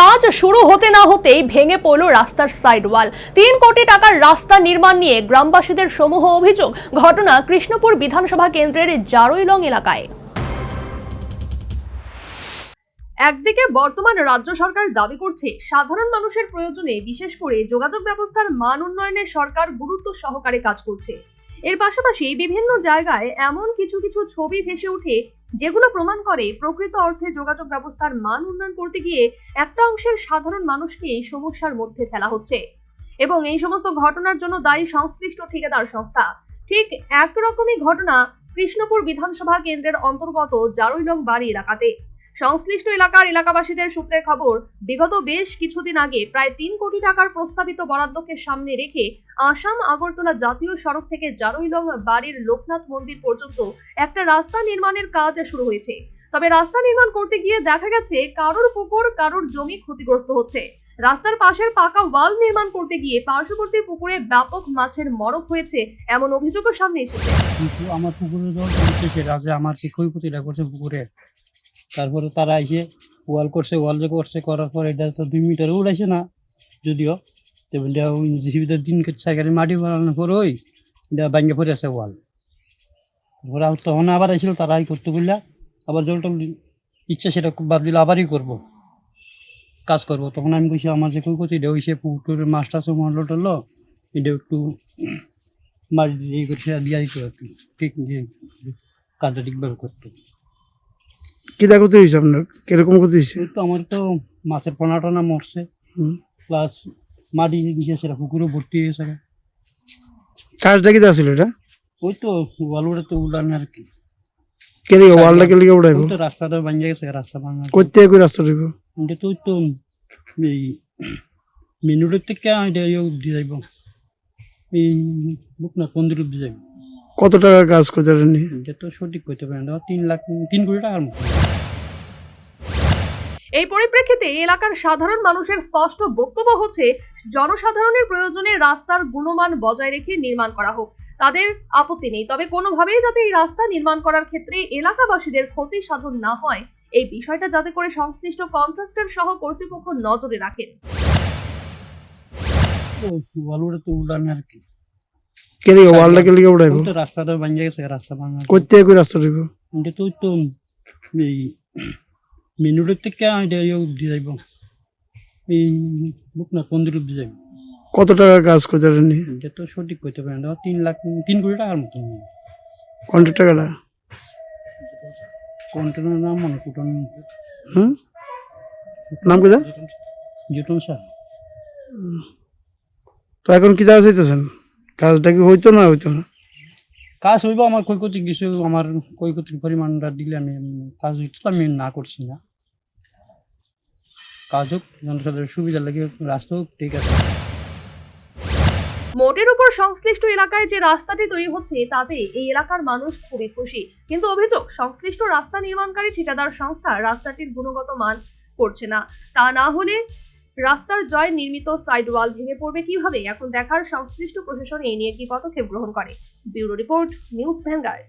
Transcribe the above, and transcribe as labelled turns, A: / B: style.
A: কাজ শুরু হতে না হতেই ভেঙে পড়ল রাস্তার সাইড ওয়াল তিন কোটি টাকার রাস্তা নির্মাণ নিয়ে গ্রামবাসীদের সমূহ অভিযোগ। ঘটনা কৃষ্ণপুর বিধানসভা কেন্দ্রের জারৈলং এলাকায়। একদিকে বর্তমান রাজ্য সরকার দাবি করছে, সাধারণ মানুষের প্রয়োজনে বিশেষ করে যোগাযোগ ব্যবস্থার মান উন্নয়নে সরকার গুরুত্ব সহকারে কাজ করছে। এর পাশাপাশি বিভিন্ন জায়গায় এমন কিছু কিছু ছবি ভেসে ওঠে যেগুলো প্রমাণ করে প্রকৃত অর্থে যোগাযোগ ব্যবস্থার মান উন্নয়ন করতে গিয়ে একটা অংশের সাধারণ মানুষকে এই সমস্যার মধ্যে ফেলা হচ্ছে। এবং এই সমস্ত ঘটনার জন্য দায়ী সংশ্লিষ্ট ঠিকাদার সংস্থা। ঠিক একরকমই ঘটনা কৃষ্ণপুর বিধানসভা কেন্দ্রের অন্তর্গত জারৈলং বাড়ি এলাকাতে। সংশ্লিষ্ট এলাকার এলাকাবাসীদের সূত্রে খবর, বিগত বেশ কিছুদিন আগে প্রায় তিন কোটি টাকার প্রস্তাবিত বরাদ্দকে সামনে রেখে আসাম আগরতলা জাতীয় সড়ক থেকে জারৈলং বাড়ির লোকনাথ মন্দির পর্যন্ত একটা রাস্তা নির্মাণের কাজ শুরু হয়েছে। তবে রাস্তা নির্মাণ করতে গিয়ে দেখা গেছে, কারোর পুকুর, কারোর জমি ক্ষতিগ্রস্ত হচ্ছে। রাস্তার পাশের পাকা ওয়াল নির্মাণ করতে গিয়ে পার্শ্ববর্তী পুকুরে ব্যাপক মাছের মরক হয়েছে এমন অভিযোগও সামনে এসেছে।
B: আমার পুকুরে আমার ক্ষয়ক্ষতিটা করছে পুকুরের? তারপরে তারা এসে ওয়াল করছে, ওয়াল যে করছে, করার পর এটা তো দুই মিটার উড়াইছে না, যদিও। জিসিবিতে দিন সাইকেলে মাটি বানানোর পর ওই এটা ভাঙ্গে পড়ে আছে ওয়াল। তারপরে তখন আবার আসছিল তারাই করতে বললে, আবার জল টল ইচ্ছা সেটা ভাবছিল, আবারই করব, কাজ করব। তখন আমি কইছি, আমার যে কই ক্ষয়ক্ষতি, এটা হয়েছে পুকুরের মাছ টাছ মরলো টরলো এটা একটু মাছ দিয়ে করছে দিয়া দিত আর কি ঠিক কাজটা ঠিকভাবে করতো
C: কি দা ক্ষতি হয়েছে আপনার? কীরকম ক্ষতি হয়েছে
B: তো আমার তো মাছের পোনা টোনা মরছে প্লাস মাটি গিয়ে সেটা পুকুরে ভর্তি হয়ে গেছে
C: কাজটা কি ছিল এটা?
B: ওই তো ওয়ালুড়ে তো উড়ানো আর কি।
C: কে লিগে ওয়ালটা কে লিগে উড়াইব
B: তো রাস্তাটা ভাঙে গেছে রাস্তা ভাঙা
C: করতে কই রাস্তা দিব
B: এটা তো তো এই মিনুটের থেকে এটা ইয়ে দিয়ে যাইব। এই বুক না মন্দির অব্দি যাইব।
C: কত টাকার কাজ করতে পারেননি
B: এটা তো সঠিক করতে পারেন তিন লাখ তিন কোটি টাকার মতো।
A: এই পরিপ্রেক্ষিতে এলাকার সাধারণ মানুষের স্পষ্ট বক্তব্য হচ্ছে জনসাধারণের প্রয়োজনে রাস্তার গুণমান বজায় রেখে নির্মাণ করা হোক। তাদের আপত্তি নেই। তবে কোনোভাবেই যাতে এই রাস্তা নির্মাণ করার ক্ষেত্রে এলাকাবাসীদের ক্ষতি সাধন না হয় এই বিষয়টা যাতে করে সংশ্লিষ্ট কন্ট্রাক্টর সহ কর্তৃপক্ষ নজরে রাখেন।
B: ওয়ালুড়ে তো উড়ানো আর কি।
C: কে লিগে ওয়ালটা কে লিগে উড়াইব
B: তো রাস্তাটা ভাঙে গেছে রাস্তা ভাঙা
C: করতে কই রাস্তা দিব
B: এটা তো তো এই মিনুটের থেকে এটা ইয়ে অব্দি যাইব। এই বুক না মন্দির অব্দি যাইব।
C: কত টাকার কাজ করতে পারেননি
B: এটা তো সঠিক করতে পারেন না তিন লাখ তিন কোটি টাকার মতো
C: কন্ট্রাক্ট টাকাটা?
B: কন্টেনার নাম মনে কুটন
C: হুম? নাম কি
B: জুটন স্যার।
C: তো এখন কি দাওয়া চাইতেছেন? কাজটা কি হইতো না হইতো না?
B: কাজ হইব আমার ক্ষয়ক্ষতি কিছু আমার ক্ষয়ক্ষতির পরিমাণটা দিলে আমি আমি- কাজ হইতো আমি না করছি না। কাজ হোক জনসাধারণের সুবিধা লাগে রাস্তা হোক ঠিক আছে।
A: মোটের উপর সংশ্লিষ্ট এলাকায় যে রাস্তাটি তৈরি হচ্ছে তাতে এই এলাকার মানুষ খুবই খুশি। কিন্তু অভিযোগ সংশ্লিষ্ট রাস্তা নির্মাণকারী ঠিকাদার সংস্থা রাস্তাটির গুণগত মান করছে না। তা না হলে রাস্তার জয় নির্মিত সাইড ওয়াল ভেঙে পড়বে কীভাবে? এখন দেখার সংশ্লিষ্ট প্রশাসন এই নিয়ে কি পদক্ষেপ গ্রহণ করে? Bureau report, News Vanguard.